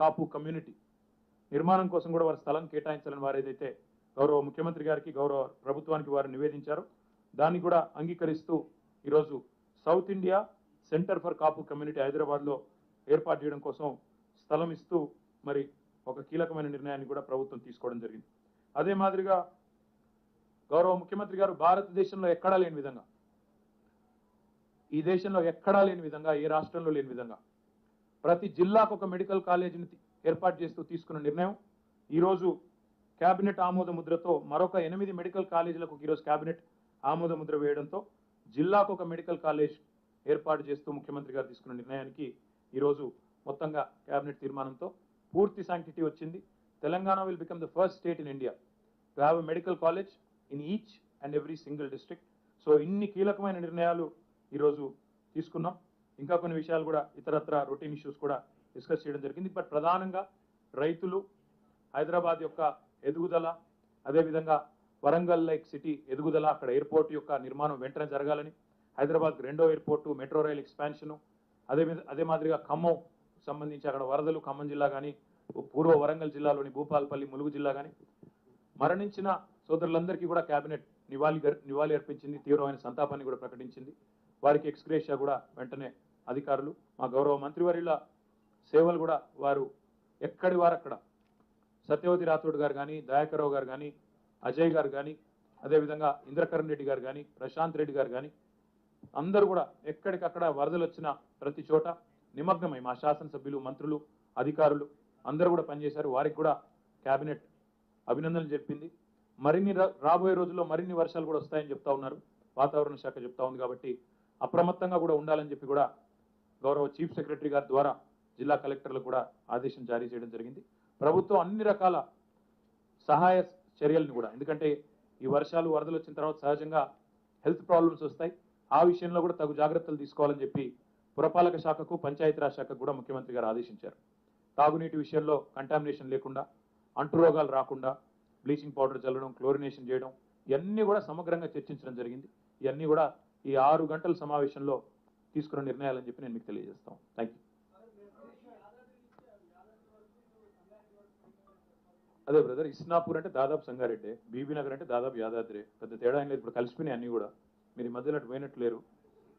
కాపు community. నిర్మాణం కోసం కూడా వారి స్థలం కేటాయించాలని వారు ఏదైతే గౌరవ ముఖ్యమంత్రి గారికి గౌరవ ప్రభుత్వానికి వారు నివేదించారు దాన్ని కూడా అంగీకరిస్తూ ఈరోజు south India centre for Kapu community హైదరాబాద్లో ఏర్పాటు చేయడం కోసం స్థలం ఇస్తూ మరి ఒక కీలకమైన నిర్ణయాన్ని కూడా ప్రభుత్వం తీసుకోవడం జరిగింది. అదే మాదిరిగా గౌరవ ముఖ్యమంత్రి గారు భారతదేశంలో ఎక్కడా లేని విధంగా ఈ దేశంలో ఎక్కడా లేని విధంగా ఏ రాష్ట్రంలో లేని విధంగా ప్రతి జిల్లాకు ఒక మెడికల్ కాలేజీని ఏర్పాటు చేస్తూ తీసుకున్న నిర్ణయం. ఈరోజు కేబినెట్ ఆమోద ముద్రతో మరొక ఎనిమిది మెడికల్ కాలేజీలకు ఈరోజు కేబినెట్ ఆమోద ముద్ర వేయడంతో జిల్లాకు ఒక మెడికల్ కాలేజ్ ఏర్పాటు చేస్తూ ముఖ్యమంత్రి గారు తీసుకున్న నిర్ణయానికి ఈరోజు మొత్తంగా కేబినెట్ తీర్మానంతో పూర్తి శాంక్టిటీ వచ్చింది. Telangana will become the first state in India to have a medical college in each and every single district so ఇన్ని కీలకమైన నిర్ణయాలు ఈరోజు తీసుకున్నాం. ఇంకా కొన్ని విషయాలు కూడా ఇతరత్ర రొటీన్ ఇష్యూస్ కూడా డిస్కస్ చేయడం జరిగింది. బట్ ప్రధానంగా రైతులు హైదరాబాద్ యొక్క ఎదుగుదల అదేవిధంగా వరంగల్ లైక్ సిటీ ఎదుగుదల అక్కడ ఎయిర్పోర్ట్ యొక్క నిర్మాణం వెంటనే జరగాలని హైదరాబాద్ రెండో ఎయిర్పోర్టు మెట్రో రైల్ ఎక్స్పాన్షను అదే అదే మాదిరిగా ఖమ్మం సంబంధించి అక్కడ వరదలు ఖమ్మం జిల్లా కానీ పూర్వ వరంగల్ జిల్లాలోని భూపాలపల్లి ములుగు జిల్లా కానీ మరణించిన సోదరులందరికీ కూడా కేబినెట్ నివాళి నివాళి అర్పించింది. తీవ్రమైన సంతాపాన్ని కూడా ప్రకటించింది. వారికి ఎక్స్గ్రేషియా కూడా వెంటనే అధికారులు మా గౌరవ మంత్రివర్యుల సేవలు కూడా వారు ఎక్కడి వారు అక్కడ సత్యవతి రాథోడ్ గారు కానీ దయాకరావు గారు కానీ అజయ్ గారు కానీ అదేవిధంగా ఇంద్రకరణ్ రెడ్డి గారు కానీ ప్రశాంత్ రెడ్డి గారు కానీ అందరూ కూడా ఎక్కడికక్కడ వరదలు వచ్చిన ప్రతి చోట నిమగ్నమై మా శాసనసభ్యులు మంత్రులు అధికారులు అందరూ కూడా పనిచేశారు. వారికి కూడా కేబినెట్ అభినందనలు చెప్పింది. మరిన్ని రా- రాబోయే రోజుల్లో మరిన్ని వర్షాలు కూడా వస్తాయని చెప్తా ఉన్నారు. వాతావరణ శాఖ చెప్తా ఉంది కాబట్టి అప్రమత్తంగా కూడా ఉండాలని చెప్పి కూడా గౌరవ చీఫ్ సెక్రటరీ గారి ద్వారా జిల్లా కలెక్టర్లకు కూడా ఆదేశం జారీ చేయడం జరిగింది. ప్రభుత్వం అన్ని రకాల సహాయ చర్యలను కూడా ఎందుకంటే ఈ వర్షాలు వరదలు వచ్చిన తర్వాత సహజంగా హెల్త్ ప్రాబ్లమ్స్ వస్తాయి. ఆ విషయంలో కూడా తగు జాగ్రత్తలు తీసుకోవాలని చెప్పి పురపాలక శాఖకు పంచాయతీరాజ్ శాఖకు కూడా ముఖ్యమంత్రి గారు ఆదేశించారు. తాగునీటి విషయంలో కంటామినేషన్ లేకుండా అంటు రోగాలు రాకుండా బ్లీచింగ్ పౌడర్ చల్లడం క్లోరినేషన్ చేయడం ఇవన్నీ కూడా సమగ్రంగా చర్చించడం జరిగింది. ఇవన్నీ కూడా ఈ ఆరు గంటల సమావేశంలో తీసుకున్న నిర్ణయాలని చెప్పి నేను మీకు తెలియజేస్తాం థ్యాంక్ యూ అదే బ్రదర్ ఇస్నాపూర్ అంటే దాదాపు సంగారెడ్డి బీబీ నగర్ అంటే దాదాపు యాదాద్రి. పెద్ద తేడా ఏం లేదు ఇప్పుడు కలిసిపోయినాయి అన్నీ కూడా. మీరు ఈ మధ్యలో అటు పోయినట్టు లేరు.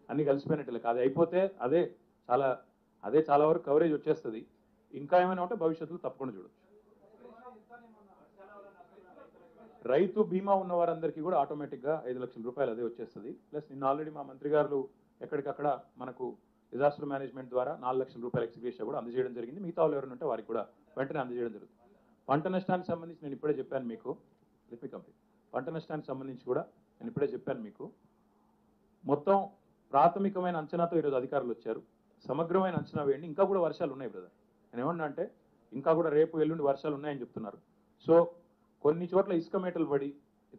అన్ని కలిసిపోయినట్టు అది అయిపోతే అదే చాలా అదే చాలా వరకు కవరేజ్ వచ్చేస్తుంది. ఇంకా ఏమైనా ఉంటే భవిష్యత్తులో తప్పకుండా చూడొచ్చు. రైతు బీమా ఉన్న వారందరికీ కూడా ఆటోమేటిక్గా ఐదు లక్షల రూపాయలు అదే వచ్చేస్తుంది. ప్లస్ నిన్న ఆల్రెడీ మా మంత్రి గారు ఎక్కడికక్కడ మనకు డిజాస్టర్ మేనేజ్మెంట్ ద్వారా నాలుగు లక్షల రూపాయల ఎక్స్గ్రేషియా కూడా అందజేయడం జరిగింది. మిగతా వాళ్ళు ఎవరైనా ఉంటే వారికి కూడా వెంటనే అందజేయడం జరుగుతుంది. పంట నష్టానికి సంబంధించి నేను ఇప్పుడే చెప్పాను మీకు. లిపి కంప్లీట్ పంట నష్టానికి సంబంధించి కూడా నేను ఇప్పుడే చెప్పాను మీకు. మొత్తం ప్రాథమికమైన అంచనాతో ఈరోజు అధికారులు వచ్చారు. సమగ్రమైన అంచనా వేయండి. ఇంకా కూడా వర్షాలు ఉన్నాయి బ్రదర్ నేను ఏమన్నా అంటే ఇంకా కూడా రేపు ఎల్లుండి వర్షాలు ఉన్నాయని చెప్తున్నారు. సో కొన్ని చోట్ల ఇసుక మేటలు పడి